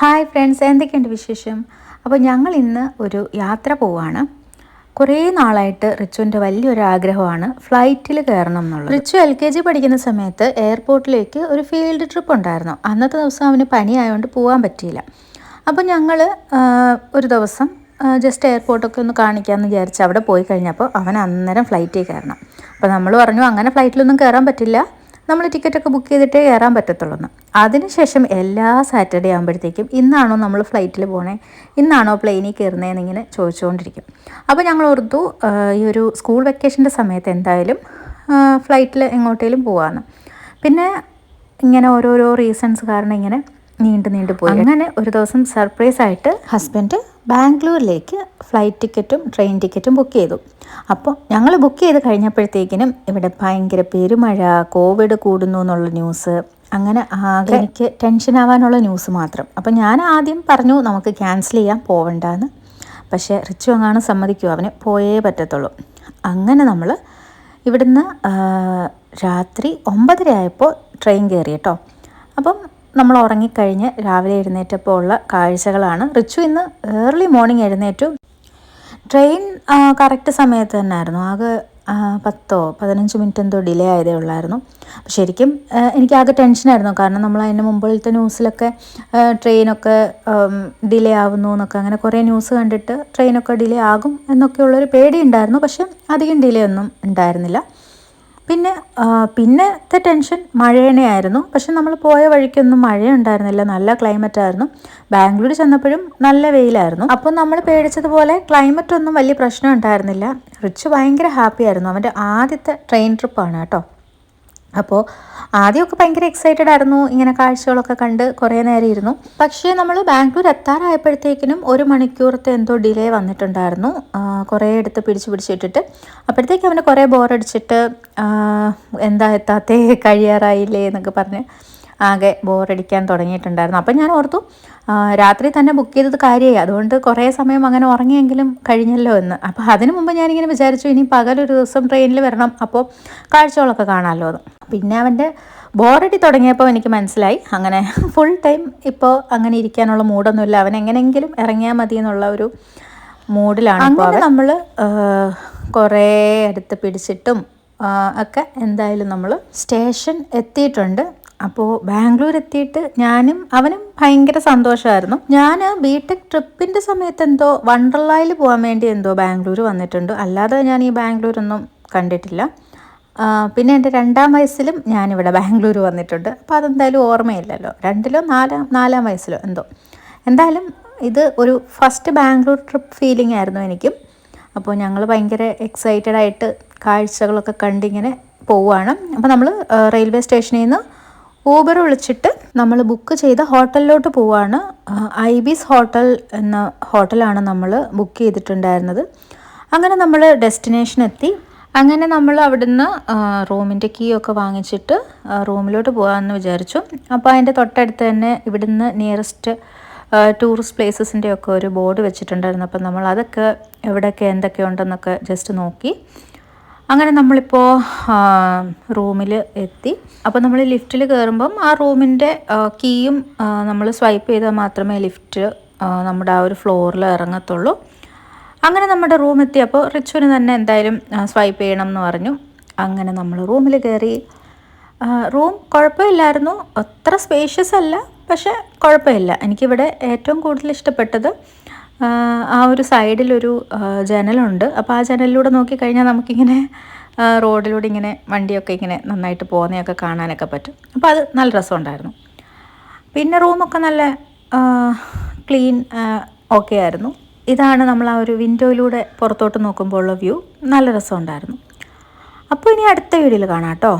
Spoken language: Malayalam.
ഹായ് ഫ്രണ്ട്സ് എന്തൊക്കെയുണ്ട് വിശേഷം? അപ്പോൾ ഞങ്ങൾ ഇന്ന് ഒരു യാത്ര പോവാണ്. കുറേ നാളായിട്ട് റിച്ചുവിന്റെ വലിയൊരു ആഗ്രഹമാണ് ഫ്ലൈറ്റിൽ കയറണം എന്നുള്ളത്. റിച്ചു എൽ കെ ജി പഠിക്കുന്ന സമയത്ത് എയർപോർട്ടിലേക്ക് ഒരു ഫീൽഡ് ട്രിപ്പ് ഉണ്ടായിരുന്നു. അന്നത്തെ ദിവസം അവന് പനിയായതുകൊണ്ട് പോകാൻ പറ്റിയില്ല. അപ്പോൾ ഞങ്ങൾ ഒരു ദിവസം ജസ്റ്റ് എയർപോർട്ടൊക്കെ ഒന്ന് കാണിക്കാമെന്ന് വിചാരിച്ച് അവിടെ പോയി കഴിഞ്ഞപ്പോൾ അവൻ അന്നേരം ഫ്ലൈറ്റിൽ കയറണം. അപ്പോൾ നമ്മൾ പറഞ്ഞു അങ്ങനെ ഫ്ലൈറ്റിലൊന്നും കയറാൻ പറ്റില്ല. നമ്മൾ ടിക്കറ്റൊക്കെ ബുക്ക് ചെയ്തിട്ടേ കയറാൻ പറ്റത്തുള്ളൂ അതിനുശേഷം എല്ലാ സാറ്റർഡേ ആകുമ്പോഴത്തേക്കും ഇന്നാണോ നമ്മൾ ഫ്ലൈറ്റിൽ പോണേ? ഇന്നാണോ പ്ലെയിനിൽ കയറുന്നതെന്ന് ഇങ്ങനെ ചോദിച്ചുകൊണ്ടിരിക്കും. അപ്പോൾ ഞങ്ങൾ ഓർത്തു ഈ ഒരു സ്കൂൾ വെക്കേഷന്റെ സമയത്ത് എന്തായാലും ഫ്ലൈറ്റിൽ എങ്ങോട്ടേലും പോകാമെന്ന് പിന്നെ ഇങ്ങനെ ഓരോരോ റീസൺസ് കാരണം ഇങ്ങനെ നീണ്ടു നീണ്ടു പോയി. അങ്ങനെ ഒരു ദിവസം സർപ്രൈസ് ആയിട്ട് ഹസ്ബൻഡ് ബാംഗ്ലൂരിലേക്ക് ഫ്ലൈറ്റ് ടിക്കറ്റും ട്രെയിൻ ടിക്കറ്റും ബുക്ക് ചെയ്തു. അപ്പോൾ ഞങ്ങൾ ബുക്ക് ചെയ്ത് കഴിഞ്ഞപ്പോഴത്തേക്കിനും ഇവിടെ ഭയങ്കര പെരുമഴ കോവിഡ് കൂടുന്നു എന്നുള്ള ന്യൂസ്. അങ്ങനെ ആകെ എനിക്ക് ടെൻഷൻ ആവാനുള്ള ന്യൂസ് മാത്രം. അപ്പം ഞാൻ ആദ്യം പറഞ്ഞു നമുക്ക് ക്യാൻസൽ ചെയ്യാൻ പോവണ്ടെന്ന്. പക്ഷേ റിച്ചു അങ്ങാണ് സമ്മതിക്കൂ അവന് പോയേ പറ്റത്തുള്ളൂ. അങ്ങനെ നമ്മൾ ഇവിടുന്ന് രാത്രി ഒമ്പതര ആയപ്പോൾ ട്രെയിൻ കയറി കേട്ടോ. അപ്പം നമ്മൾ ഉറങ്ങിക്കഴിഞ്ഞ് രാവിലെ എഴുന്നേറ്റപ്പോൾ ഉള്ള കാഴ്ചകളാണ്. റിച്ചു ഇന്ന് ഏർലി മോർണിംഗ് എഴുന്നേറ്റു. ട്രെയിൻ കറക്റ്റ് സമയത്ത് തന്നെയായിരുന്നു ആകെ ആ, പത്തോ പതിനഞ്ച് മിനിറ്റ് എന്തോ ഡിലേ ആയതേ ഉള്ളായിരുന്നു. അപ്പോൾ ശരിക്കും എനിക്ക് എനിക്കാകെ ടെൻഷനായിരുന്നു കാരണം നമ്മൾ അതിന് മുമ്പിലത്തെ ന്യൂസിലൊക്കെ ട്രെയിനൊക്കെ ഡിലേ ആവുന്നു എന്നൊക്കെ. അങ്ങനെ കുറേ ന്യൂസ് കണ്ടിട്ട് ട്രെയിനൊക്കെ ഡിലേ ആകും എന്നൊക്കെയുള്ളൊരു പേടി ഉണ്ടായിരുന്നു പക്ഷെ അധികം ഡിലേ ഒന്നും ഉണ്ടായിരുന്നില്ല. പിന്നെ പിന്നത്തെ ടെൻഷൻ മഴേനെയായിരുന്നു. പക്ഷെ നമ്മൾ പോയ വഴിക്കൊന്നും മഴ ഉണ്ടായിരുന്നില്ല നല്ല ക്ലൈമറ്റ് ആയിരുന്നു ബാംഗ്ലൂർ ചെന്നപ്പോഴും നല്ല വെയിലായിരുന്നു. അപ്പോൾ നമ്മൾ പേടിച്ചതുപോലെ ക്ലൈമറ്റ് ഒന്നും വലിയ പ്രശ്നം ഉണ്ടായിരുന്നില്ല. റിച്ച് ഭയങ്കര ഹാപ്പി ആയിരുന്നു അവന്റെ ആദ്യത്തെ ട്രെയിൻ ട്രിപ്പാണ് കേട്ടോ. അപ്പോൾ ആദ്യമൊക്കെ ഭയങ്കര എക്സൈറ്റഡ് ആയിരുന്നു. ഇങ്ങനെ കാഴ്ചകളൊക്കെ കണ്ട് കുറേ നേരം ഇരുന്നു. പക്ഷേ നമ്മൾ ബാംഗ്ലൂർ എത്താറായപ്പോഴത്തേക്കിനും ഒരു മണിക്കൂറത്തെ എന്തോ ഡിലേ വന്നിട്ടുണ്ടായിരുന്നു. കുറേ എടുത്ത് പിടിച്ച് പിടിച്ചിട്ടിട്ട് അപ്പോഴത്തേക്ക് അവന് കുറേ ബോറടിച്ചിട്ട് എന്താ എത്താത്തേ കഴിയാറായില്ലേ എന്നൊക്കെ പറഞ്ഞ്. ആകെ ബോറടിക്കാൻ തുടങ്ങിയിട്ടുണ്ടായിരുന്നു. അപ്പം ഞാൻ ഓർത്തു രാത്രി തന്നെ ബുക്ക് ചെയ്തത് കാര്യമായി. അതുകൊണ്ട് കുറേ സമയം അങ്ങനെ ഉറങ്ങിയെങ്കിലും കഴിഞ്ഞല്ലോ എന്ന്. അപ്പോൾ അതിനു മുമ്പ് ഞാനിങ്ങനെ വിചാരിച്ചു ഇനി പകലൊരു ദിവസം ട്രെയിനിൽ വരണം. അപ്പോൾ കാഴ്ചകളൊക്കെ കാണാമല്ലോ എന്ന്. പിന്നെ അവന്റെ ബോറടി തുടങ്ങിയപ്പോൾ എനിക്ക് മനസ്സിലായി അങ്ങനെ ഫുൾ ടൈം ഇപ്പോൾ അങ്ങനെ ഇരിക്കാനുള്ള മൂഡൊന്നുമില്ല അവൻ എങ്ങനെയെങ്കിലും ഇറങ്ങിയാൽ മതി എന്നുള്ള ഒരു മൂഡിലാണ് അങ്ങനെ നമ്മൾ കുറേ അടുത്ത് പിടിച്ചിട്ടും ഒക്കെ എന്തായാലും നമ്മൾ സ്റ്റേഷൻ എത്തിയിട്ടുണ്ട്. അപ്പോൾ ബാംഗ്ലൂർ എത്തിയിട്ട് ഞാനും അവനും ഭയങ്കര സന്തോഷമായിരുന്നു ഞാൻ ബി ടെക് ട്രിപ്പിന്റെ സമയത്ത് എന്തോ വണ്ടർലായിൽ പോകാൻ വേണ്ടി എന്തോ ബാംഗ്ലൂർ വന്നിട്ടുണ്ട്. അല്ലാതെ ഞാൻ ഈ ബാംഗ്ലൂരൊന്നും കണ്ടിട്ടില്ല. പിന്നെ എന്റെ രണ്ടാം വയസ്സിലും ഞാനിവിടെ ബാംഗ്ലൂർ വന്നിട്ടുണ്ട്. അപ്പോൾ അതെന്തായാലും ഓർമ്മയില്ലല്ലോ. രണ്ടിലോ നാലാം നാലാം വയസ്സിലോ എന്തോ. എന്തായാലും ഇത് ഒരു ഫസ്റ്റ് ബാംഗ്ലൂർ ട്രിപ്പ് ഫീലിംഗ് ആയിരുന്നു എനിക്കും. അപ്പോൾ ഞങ്ങൾ ഭയങ്കര എക്സൈറ്റഡ് ആയിട്ട് കാഴ്ചകളൊക്കെ കണ്ടിങ്ങനെ പോവുകയാണ് അപ്പോൾ നമ്മൾ റെയിൽവേ സ്റ്റേഷനിൽ നിന്ന് ഊബർ വിളിച്ചിട്ട് നമ്മൾ ബുക്ക് ചെയ്ത ഹോട്ടലിലോട്ട് പോവാണ്. ഐ ബീസ് ഹോട്ടൽ എന്ന ഹോട്ടലാണ് നമ്മൾ ബുക്ക് ചെയ്തിട്ടുണ്ടായിരുന്നത്. അങ്ങനെ നമ്മൾ ഡെസ്റ്റിനേഷൻ എത്തി. അങ്ങനെ നമ്മൾ അവിടുന്ന് റൂമിന്റെ കീ ഒക്കെ വാങ്ങിച്ചിട്ട് റൂമിലോട്ട് പോകാമെന്ന് വിചാരിച്ചു. അപ്പോൾ അതിന്റെ തൊട്ടടുത്ത് തന്നെ ഇവിടുന്ന് നിയറസ്റ്റ് ടൂറിസ്റ്റ് പ്ലേസസിന്റെ ഒക്കെ ഒരു ബോർഡ് വെച്ചിട്ടുണ്ടായിരുന്നു. അപ്പം നമ്മൾ അതൊക്കെ എവിടെയൊക്കെ എന്തൊക്കെ ഉണ്ടെന്നൊക്കെ ജസ്റ്റ് നോക്കി. അങ്ങനെ നമ്മളിപ്പോൾ റൂമിൽ എത്തി. അപ്പോൾ നമ്മൾ ലിഫ്റ്റിൽ കയറുമ്പം ആ റൂമിന്റെ കീയും നമ്മൾ സ്വൈപ്പ് ചെയ്താൽ മാത്രമേ ലിഫ്റ്റ് നമ്മുടെ ആ ഒരു ഫ്ലോറിൽ ഇറങ്ങത്തുള്ളൂ. അങ്ങനെ നമ്മുടെ റൂം എത്തിയപ്പോൾ റിച്ചുവിന് തന്നെ എന്തായാലും സ്വൈപ്പ് ചെയ്യണം എന്ന് പറഞ്ഞു. അങ്ങനെ നമ്മൾ റൂമിൽ കയറി റൂം കുഴപ്പമില്ലായിരുന്നു. അത്ര സ്പേഷ്യസ് അല്ല പക്ഷെ കുഴപ്പമില്ല. എനിക്കിവിടെ ഏറ്റവും കൂടുതൽ ഇഷ്ടപ്പെട്ടത് ആ, ഒരു സൈഡിലൊരു ജനലുണ്ട്. അപ്പോൾ ആ ജനലിലൂടെ നോക്കിക്കഴിഞ്ഞാൽ നമുക്കിങ്ങനെ റോഡിലൂടെ ഇങ്ങനെ വണ്ടിയൊക്കെ ഇങ്ങനെ നന്നായിട്ട് പോകുന്നതൊക്കെ കാണാനൊക്കെ പറ്റും. അപ്പോൾ അത് നല്ല രസമുണ്ടായിരുന്നു. പിന്നെ റൂമൊക്കെ നല്ല ക്ലീൻ ഓക്കെ ആയിരുന്നു. ഇതാണ് നമ്മൾ ആ ഒരു വിൻഡോയിലൂടെ പുറത്തോട്ട് നോക്കുമ്പോൾ ഉള്ള വ്യൂ. നല്ല രസമുണ്ടായിരുന്നു. അപ്പോൾ ഇനി അടുത്ത വീഡിയോയിൽ കാണാം കേട്ടോ.